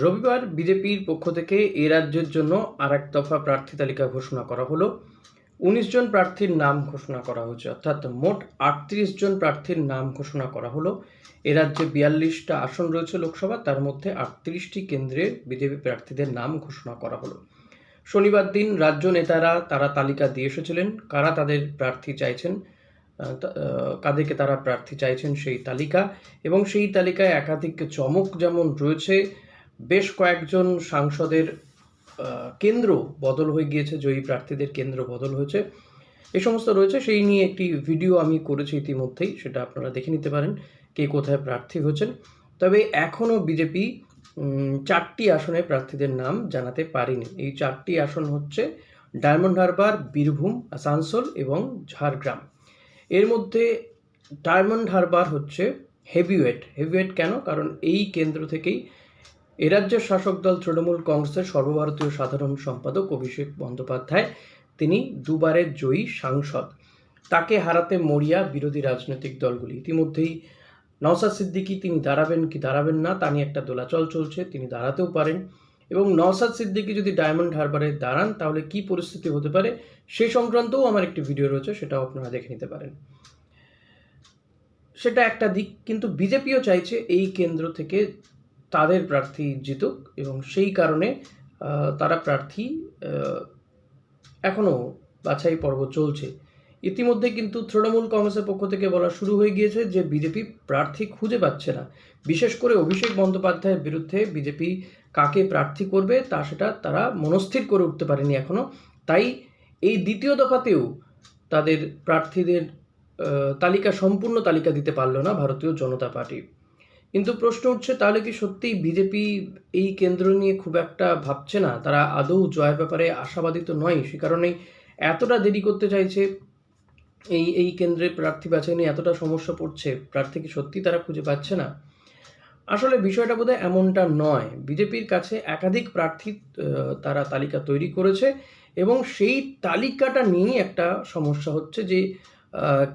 রবিবার বিজেপির পক্ষ থেকে এ রাজ্যের জন্য আর এক দফা প্রার্থী তালিকা ঘোষণা করা হলো। উনিশ জন প্রার্থীর নাম ঘোষণা করা হয়েছে, অর্থাৎ মোট আটত্রিশ জন প্রার্থীর নাম ঘোষণা করা হলো। এ রাজ্যে বিয়াল্লিশটা আসন রয়েছে লোকসভা, তার মধ্যে আটত্রিশটি কেন্দ্রে বিজেপি প্রার্থীদের নাম ঘোষণা করা হলো। শনিবার দিন রাজ্য নেতারা তারা তালিকা দিয়ে এসেছিলেন, কারা তাদের প্রার্থী চাইছেন কাদেরকে তারা প্রার্থী চাইছেন সেই তালিকা। এবং সেই তালিকায় একাধিক চমক যেমন রয়েছে বেশ কয়েকজন সাংসদের কেন্দ্র বদল হয়ে গিয়েছে, জয়ী প্রার্থীদের কেন্দ্র বদল হয়েছে। এ সমস্ত রয়েছে, সেই নিয়ে একটি ভিডিও আমি করেছি ইতিমধ্যেই, সেটা আপনারা দেখে নিতে পারেন কে কোথায় প্রার্থী হয়েছেন। তবে এখনও বিজেপি চারটি আসনে প্রার্থীদের নাম জানাতে পারেনি। এই চারটি আসন হচ্ছে ডায়মন্ড হারবার, বীরভূম, আসানসোল এবং ঝাড়গ্রাম। এর মধ্যে ডায়মন্ড হারবার হচ্ছে হেভিওয়েট। হেভিওয়েট কেন? কারণ এই কেন্দ্র থেকেই রাজ্যের শাসক দল তৃণমূল কংগ্রেসের সর্বভারতীয় সাধারণ সম্পাদক অভিষেক বন্দ্যোপাধ্যায়, তিনি দুবারের জয়ী সাংসদ। তাকে হারাতে মরিয়া বিরোধী রাজনৈতিক দলগুলি। ইতিমধ্যেই নওসাদ সিদ্দিকী তিনি দাঁড়াবেন কি দাঁড়াবেন না, তা নিয়ে একটা দোলাচল চলছে, তিনি দাঁড়াতেও পারেন। এবং নওসাদ সিদ্দিকী যদি ডায়মন্ড হারবারে দাঁড়ান, তাহলে কি পরিস্থিতি হতে পারে সে সংক্রান্তও আমার একটি ভিডিও রয়েছে, সেটাও আপনারা দেখে নিতে পারেন। সেটা একটা দিক, কিন্তু বিজেপিও চাইছে এই কেন্দ্র থেকে তাদের প্রার্থী জিতুক এবং সেই কারণে তারা প্রার্থী এখনও বাছাই পর্ব চলছে। ইতিমধ্যে কিন্তু তৃণমূল কংগ্রেসের পক্ষ থেকে বলা শুরু হয়ে গিয়েছে যে বিজেপি প্রার্থী খুঁজে পাচ্ছে না। বিশেষ করে অভিষেক বন্দ্যোপাধ্যায়ের বিরুদ্ধে বিজেপি কাকে প্রার্থী করবে তা সেটা তারা মনস্থির করে উঠতে পারেনি এখনও। তাই এই দ্বিতীয় দফাতেও তাদের প্রার্থীদের তালিকা, সম্পূর্ণ তালিকা দিতে পারল না ভারতীয় জনতা পার্টি। কিন্তু প্রশ্ন উঠছে, তাহলে কি সত্যিই বিজেপি এই কেন্দ্র নিয়ে খুব একটা ভাবছে না? তারা আদৌ জয়ের ব্যাপারে আশাবাদী তো নয়, সে কারণেই এতটা দেরি করতে চাইছে, এই এই কেন্দ্রে প্রার্থী বাছাই নিয়ে এতটা সমস্যা পড়ছে, প্রার্থী কি সত্যি তারা খুঁজে পাচ্ছে না? আসলে বিষয়টা বোধহয় এমনটা নয়। বিজেপির কাছে একাধিক প্রার্থী তারা তালিকা তৈরি করেছে এবং সেই তালিকাটা নিয়েই একটা সমস্যা হচ্ছে যে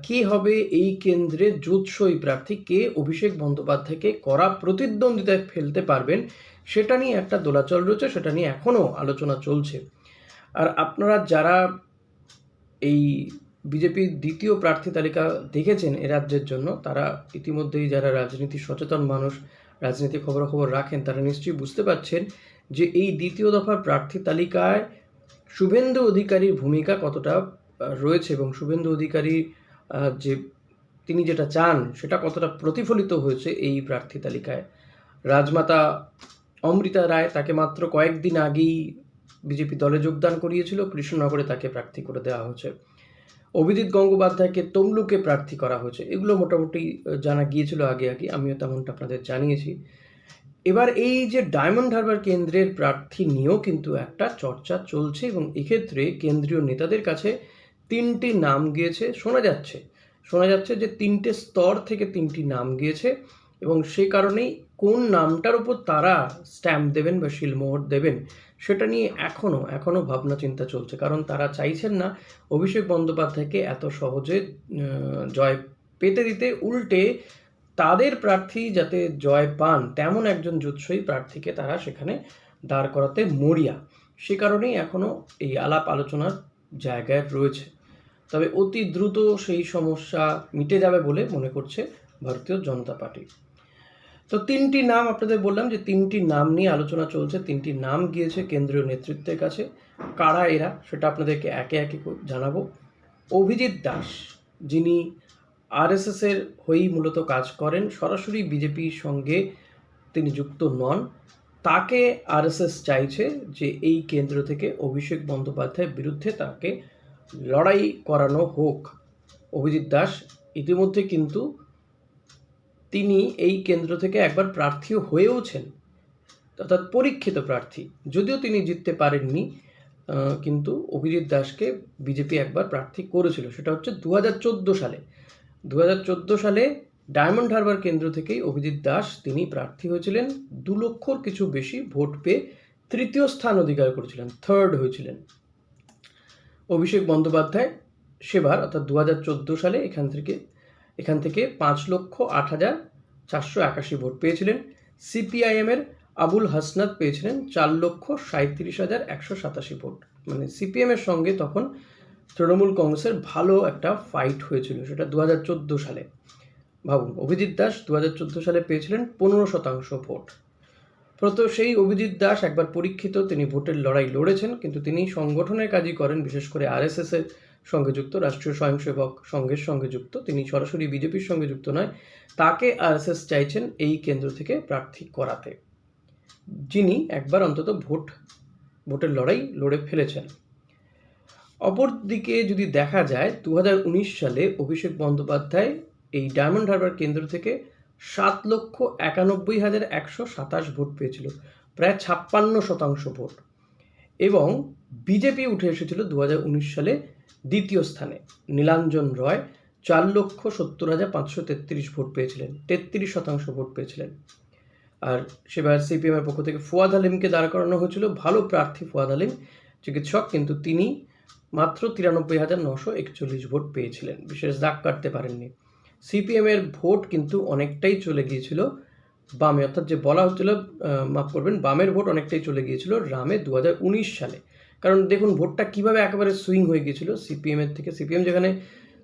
কে হবে এই কেন্দ্রে জোৎসই প্রার্থী? কে? অভিষেক বন্দ্যোপাধ্যায়কে কড়া প্রতিদ্বন্দ্বিতায় ফেলতে পারবেন? সেটা নিয়ে একটা দোলাচল রয়েছে, সেটা নিয়ে এখনও আলোচনা চলছে। আর আপনারা যারা এই বিজেপির দ্বিতীয় প্রার্থী তালিকা দেখেছেন এ রাজ্যের জন্য, তারা ইতিমধ্যেই যারা রাজনীতি সচেতন মানুষ, রাজনীতি খবরাখবর রাখেন, তারা নিশ্চয়ই বুঝতে পারছেন যে এই দ্বিতীয় দফার প্রার্থী তালিকায় শুভেন্দু অধিকারীর ভূমিকা কতটা রয়েছে এবং শুভেন্দু অধিকারী যে তিনি যেটা চান সেটা কতটা প্রতিফলিত হয়েছে এই প্রার্থী তালিকায়। রাজমাতা অমৃতা রায় তাকে মাত্র কয়েকদিন আগেই বিজেপি দলে যোগদান করিয়েছিল, কৃষ্ণনগরে তাকে প্রার্থী করে দেওয়া হয়েছে। অভিজিৎ গঙ্গোপাধ্যায়কে তমলুকে প্রার্থী করা হয়েছে, এগুলো মোটামুটি জানা গিয়েছিল আগে আগে, আমিও তেমনটা আপনাদের জানিয়েছি। এবার এই যে ডায়মন্ড হারবার কেন্দ্রের প্রার্থী নিয়েও কিন্তু একটা চর্চা চলছে এবং এক্ষেত্রে কেন্দ্রীয় নেতাদের কাছে তিনটি নাম গিয়েছে, শোনা যাচ্ছে। শোনা যাচ্ছে যে তিনটে স্তর থেকে তিনটি নাম গিয়েছে এবং সে কারণেই কোন নামটার উপর তারা স্ট্যাম্প দেবেন বা শিলমোহর দেবেন, সেটা নিয়ে এখনও এখনও ভাবনা চিন্তা চলছে। কারণ তারা চাইছেন না অভিষেক বন্দ্যোপাধ্যায়কে এত সহজে জয় পেতে দিতে। উল্টে তাদের প্রার্থী যাতে জয় পান, তেমন একজন জুৎসই প্রার্থীকে তারা সেখানে দাঁড় করাতে মরিয়া। সে কারণেই এখনও এই আলাপ আলোচনার জায়গায় রয়েছে। তবে অতি দ্রুত সেই সমস্যা মিটে যাবে বলে মনে করছে ভারতীয় জনতা পার্টি। তো তিনটি নাম আপনাদের বললাম যে তিনটি নাম নিয়ে আলোচনা চলছে, তিনটি নাম গিয়েছে কেন্দ্রীয় নেতৃত্বের কাছে। কারা এরা সেটা আপনাদেরকে একে একে জানাব। অভিজিৎ দাস, যিনি আরএসএসের হয়েই মূলত কাজ করেন, সরাসরি বিজেপির সঙ্গে তিনি যুক্ত নন। তাকে আরএসএস চাইছে যে এই কেন্দ্র থেকে অভিষেক বন্দ্যোপাধ্যায়ের বিরুদ্ধে তাকে লড়াই করানো হোক, অভিজিৎ দাস ইতিমধ্যে কিন্তু তিনি এই কেন্দ্র থেকে একবার প্রার্থী হয়েওছেন, অর্থাৎ পরীক্ষিত প্রার্থী। যদিও তিনি জিততে পারেননি কিন্তু অভিজিৎ দাসকে বিজেপি একবার প্রার্থী করেছিল। সেটা হচ্ছে দু হাজার চোদ্দ সালে। দু হাজার চোদ্দ সালে ডায়মন্ড হারবার কেন্দ্র থেকেই অভিজিৎ দাস তিনি প্রার্থী হয়েছিলেন। দু লক্ষর কিছু বেশি ভোট পেয়ে তৃতীয় স্থান অধিকার করেছিলেন থার্ড হয়েছিলেন। অভিষেক বন্দ্যোপাধ্যায় সেবার, অর্থাৎ দু হাজার চোদ্দ সালে এখান থেকে এখান থেকে পাঁচ লক্ষ আট হাজার চারশো একাশি ভোট পেয়েছিলেন। সিপিআইএমের আবুল হাসনাত পেয়েছিলেন চার লক্ষ সাঁত্রিশ হাজার একশো সাতাশি ভোট। মানে সিপিএমের সঙ্গে তখন তৃণমূল কংগ্রেসের ভালো একটা ফাইট হয়েছিল, সেটা দু হাজার চোদ্দ সালে। ভাবুন, অভিজিৎ দাস দু হাজার চোদ্দ সালে পেয়েছিলেন পনেরো শতাংশ ভোট। প্রত সেই অভিজিৎ দাস একবার পরীক্ষিত, তিনি ভোটের লড়াই লড়েছেন, কিন্তু তিনি সংগঠনের কাজই করেন, বিশেষ করে আরএসএস এর সঙ্গে যুক্ত, রাষ্ট্রীয় স্বয়ংসেবক সংঘের সঙ্গে যুক্ত। তিনি সরাসরি বিজেপির সঙ্গে যুক্ত নয়, তাকে আরএসএস চাইছেন এই কেন্দ্র থেকে প্রার্থী করাতে। যিনি একবার অন্তত ভোট, ভোটের লড়াই লড়ে ফেলেছেন। অপরদিকে যদি দেখা যায় দু হাজার উনিশ সালে অভিষেক বন্দ্যোপাধ্যায় এই ডায়মন্ড হারবার কেন্দ্র থেকে সাত লক্ষ একানব্বই হাজার একশো সাতাশ ভোট পেয়েছিল, প্রায় ছাপ্পান্ন শতাংশ ভোট। এবং বিজেপি উঠে এসেছিল দু হাজার উনিশ সালে দ্বিতীয় স্থানে। নীলাঞ্জন রয় চার লক্ষ সত্তর হাজার পাঁচশো তেত্রিশ ভোট পেয়েছিলেন, তেত্রিশ শতাংশ ভোট পেয়েছিলেন। আর সেবার সিপিএমের পক্ষ থেকে ফুয়াদ আলিমকে দাঁড় করানো হয়েছিল, ভালো প্রার্থী ফুয়াদ আলিম, চিকিৎসক, কিন্তু তিনি মাত্র তিরানব্বই হাজার নশো একচল্লিশ ভোট পেয়েছিলেন। বিশেষ দাগ কাটতে পারেননি। সিপিএমের ভোট কিন্তু অনেকটাই চলে গিয়েছিল বামে। অর্থাৎ যে বলা হচ্ছিল মাফ করবেন, বামের ভোট অনেকটাই চলে গিয়েছিল রামে দু হাজার উনিশ সালে। কারণ দেখুন, ভোটটা কীভাবে একেবারে সুইং হয়ে গিয়েছিল। সিপিএমের থেকে সিপিএম যেখানে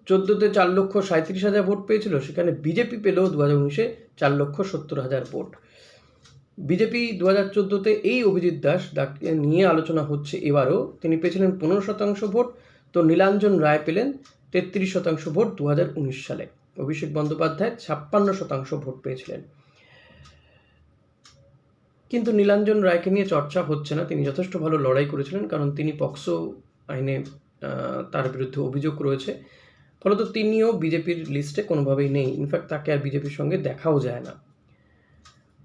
চোদ্দোতে চার লক্ষ সাঁত্রিশ হাজার ভোট পেয়েছিল, সেখানে বিজেপি পেলেও দু হাজার উনিশে চার লক্ষ সত্তর হাজার ভোট। বিজেপি দু হাজার চোদ্দোতে এই অভিজিৎ দাস নিয়ে আলোচনা হচ্ছে এবারও। তিনি পেয়েছিলেন পনেরো শতাংশ ভোট। তো নীলাঞ্জন রায় পেলেন তেত্রিশ শতাংশ ভোট দু হাজার উনিশ সালে। অভিষেক বন্দ্যোপাধ্যায় ছাপ্পান্ন শতাংশ ভোট পেয়েছিলেন। কিন্তু নীলাঞ্জন রায়কে নিয়ে চর্চা হচ্ছে না। তিনি যথেষ্ট ভালো লড়াই করেছিলেন, কারণ তিনি পক্সো আইনে তার বিরুদ্ধে অভিযোগ রয়েছে। ফলত তিনিও বিজেপির লিস্টে কোনোভাবেই নেই। ইনফ্যাক্ট তাকে আর বিজেপির সঙ্গে দেখাও যায় না।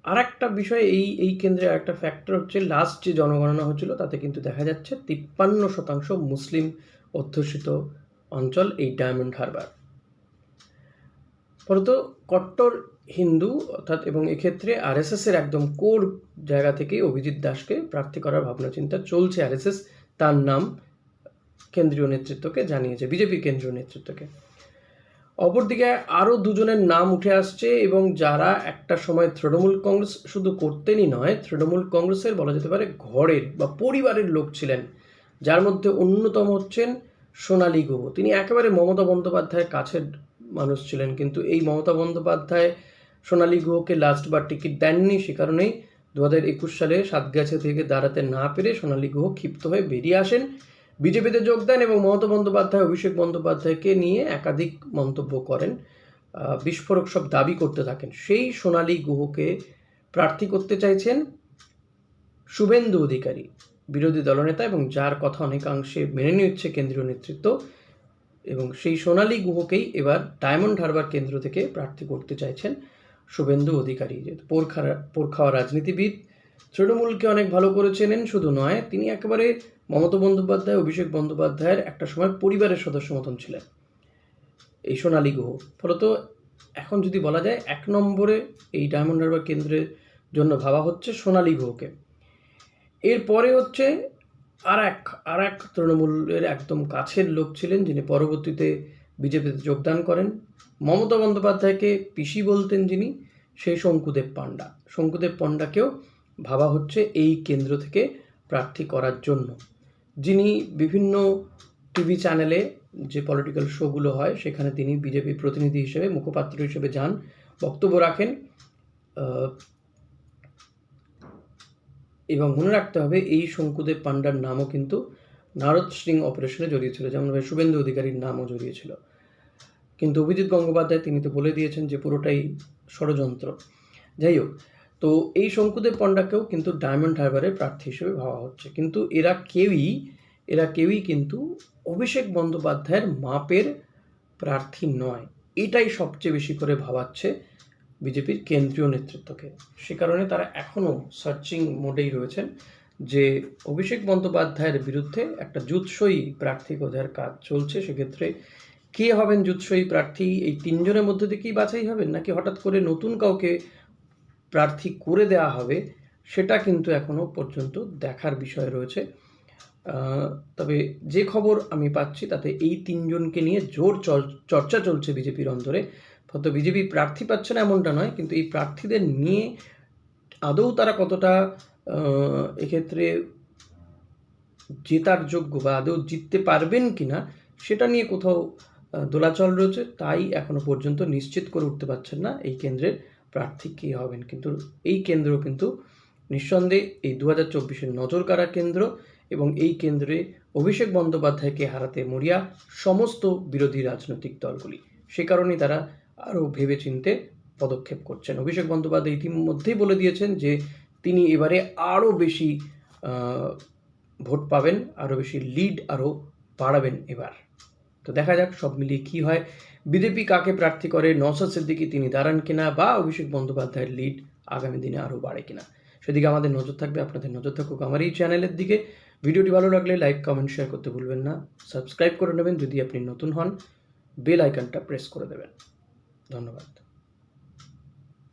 আর একটা বিষয়, এই এই কেন্দ্রে আর একটা ফ্যাক্টর হচ্ছে লাস্ট যে জনগণনা হচ্ছিল, তাতে কিন্তু দেখা যাচ্ছে, তিপ্পান্ন শতাংশ মুসলিম অধ্যুষিত অঞ্চল এই ডায়মন্ড হারবার ফলত কট্টর হিন্দু অর্থাৎ এবং এক্ষেত্রে আরএসএস এর একদম কোর জায়গা থেকে অভিজিৎ দাসকে প্রার্থী করার ভাবনা চিন্তা চলছে। আরএসএস তার নাম কেন্দ্রীয় নেতৃত্বকে জানিয়েছে, বিজেপি কেন্দ্রীয় নেতৃত্বকে। অপরদিকে আরও দুজনের নাম উঠে আসছে এবং যারা একটা সময় তৃণমূল কংগ্রেস শুধু করতেনই নয়, তৃণমূল কংগ্রেসের বলা যেতে পারে ঘরের বা পরিবারের লোক ছিলেন, যার মধ্যে অন্যতম হচ্ছেন সোনালী গুহ। তিনি একেবারে মমতা বন্দ্যোপাধ্যায়ের কাছের মানুষ ছিলেন। কিন্তু এই মমতা বন্দ্যোপাধ্যায়, সোনালী গুহকে লাস্টবার টিকিট দেননি, সে কারণেই দু হাজার একুশ সালে সাতগাছা থেকে দাঁড়াতে না পেরে সোনালী গুহ ক্ষিপ্ত হয়ে বেরিয়ে আসেন। বিজেপিতে যোগ দেন এবং মমতা বন্দ্যোপাধ্যায়, অভিষেক বন্দ্যোপাধ্যায়কে নিয়ে একাধিক মন্তব্য করেন। বিস্ফোরক সব দাবি করতে থাকেন। সেই সোনালী গুহকে প্রার্থী করতে চাইছেন শুভেন্দু অধিকারী, বিরোধী দলনেতা এবং যার কথা অনেকাংশে মেনে নিচ্ছে কেন্দ্রীয় নেতৃত্ব। এবং সেই সোনালী গুহকেই এবার ডায়মন্ড হারবার কেন্দ্র থেকে প্রার্থী করতে চাইছেন শুভেন্দু অধিকারী। যেহেতু পোরখা পোরখাওয়া রাজনীতিবিদ, তৃণমূলকে অনেক ভালো করে চেনেন, শুধু নয়, তিনি একেবারে মমতা বন্দ্যোপাধ্যায়, অভিষেক বন্দ্যোপাধ্যায়ের একটা সময় পরিবারের সদস্য মতন ছিলেন এই সোনালী গুহ। ফলত এখন যদি বলা যায়, এক নম্বরে এই ডায়মন্ড হারবার কেন্দ্রের জন্য ভাবা হচ্ছে সোনালী গুহকে। এরপরে হচ্ছে আর এক আর এক তৃণমূলের একদম কাছের লোক ছিলেন যিনি পরবর্তীতে বিজেপিতে যোগদান করেন। মমতা বন্দ্যোপাধ্যায়কে পিসি বলতেন যিনি, সেই শঙ্কুদেব পাণ্ডা। শঙ্কুদেব পাণ্ডাকেও ভাবা হচ্ছে এই কেন্দ্র থেকে প্রার্থী করার জন্য। যিনি বিভিন্ন টিভি চ্যানেলে যে পলিটিক্যাল শোগুলো হয়, সেখানে তিনি বিজেপি প্রতিনিধি হিসেবে, মুখপাত্র হিসেবে যান, বক্তব্য রাখেন। এবং মনে রাখতে হবে এই শঙ্কুদেব পাণ্ডার নামও কিন্তু নারদ সিং অপারেশনে জড়িয়েছিল। যেমনভাবে শুভেন্দু অধিকারীর নামও জড়িয়েছিল। কিন্তু অভিজিৎ গঙ্গোপাধ্যায় তিনি তো বলে দিয়েছেন যে পুরোটাই ষড়যন্ত্র। যাই হোক, তো এই শঙ্কুদেব পণ্ডাকেও কিন্তু ডায়মন্ড হারবারের প্রার্থী হিসেবে ভাবা হচ্ছে। কিন্তু এরা কেউই এরা কেউই কিন্তু অভিষেক বন্দ্যোপাধ্যায়ের মাপের প্রার্থী নয়। এটাই সবচেয়ে বেশি করে ভাবাচ্ছে বিজেপির কেন্দ্রীয় নেতৃত্বকে। সে কারণে তারা এখনও সার্চিং মোডেই রয়েছেন যে অভিষেক বন্দ্যোপাধ্যায়ের বিরুদ্ধে একটা জুৎসই প্রার্থী খোঁজার কাজ চলছে। সেক্ষেত্রে কে হবেন জুৎসই প্রার্থী? এই তিনজনের মধ্যে থেকেই বাছাই হবেন? নাকি হঠাৎ করে নতুন কাউকে প্রার্থী করে দেওয়া হবে? সেটা কিন্তু এখনও পর্যন্ত দেখার বিষয় রয়েছে। তবে যে খবর আমি পাচ্ছি, তাতে এই তিনজনকে নিয়ে জোর চর- চর্চা চলছে বিজেপির অন্তরে ফলত বিজেপি প্রার্থী পাচ্ছে না এমনটা নয়, কিন্তু এই প্রার্থীদের নিয়ে আদৌ তারা কতটা এক্ষেত্রে জেতার যোগ্য বা আদৌ জিততে পারবেন কিনা সেটা নিয়ে কোথাও দোলাচল রয়েছে। তাই এখনও পর্যন্ত নিশ্চিত করে উঠতে পারছেন না এই কেন্দ্রের প্রার্থী কে হবেন। কিন্তু এই কেন্দ্র কিন্তু নিঃসন্দেহে এই দু হাজার চব্বিশের নজর কাড়া কেন্দ্র এবং এই কেন্দ্রে অভিষেক বন্দ্যোপাধ্যায়কে হারাতে মরিয়া সমস্ত বিরোধী রাজনৈতিক দলগুলি। সে কারণেই তারা আরও ভেবেচিন্তে পদক্ষেপ করছেন। অভিষেক বন্দ্যোপাধ্যায় ইতিমধ্যেই বলে দিয়েছেন যে, তিনি এবারে আরও বেশি ভোট পাবেন, আরও বেশি লিড আরও বাড়াবেন এবার। তো দেখা যাক সব মিলিয়ে কী হয়। বিজেপি কাকে প্রার্থী করে নওসাদ সিদ্দিকি তিনি দাঁড়ান কিনা বা অভিষেক বন্দ্যোপাধ্যায়ের লিড আগামী দিনে আরও বাড়ে কিনা। সেদিকে আমাদের নজর থাকবে, আপনাদের নজর থাকুক আমার এই চ্যানেলের দিকে। ভিডিওটি ভালো লাগলে লাইক, কমেন্ট, শেয়ার করতে ভুলবেন না। সাবস্ক্রাইব করে নেবেন যদি আপনি নতুন হন। বেল আইকনটা প্রেস করে দেবেন। ধন্যবাদ।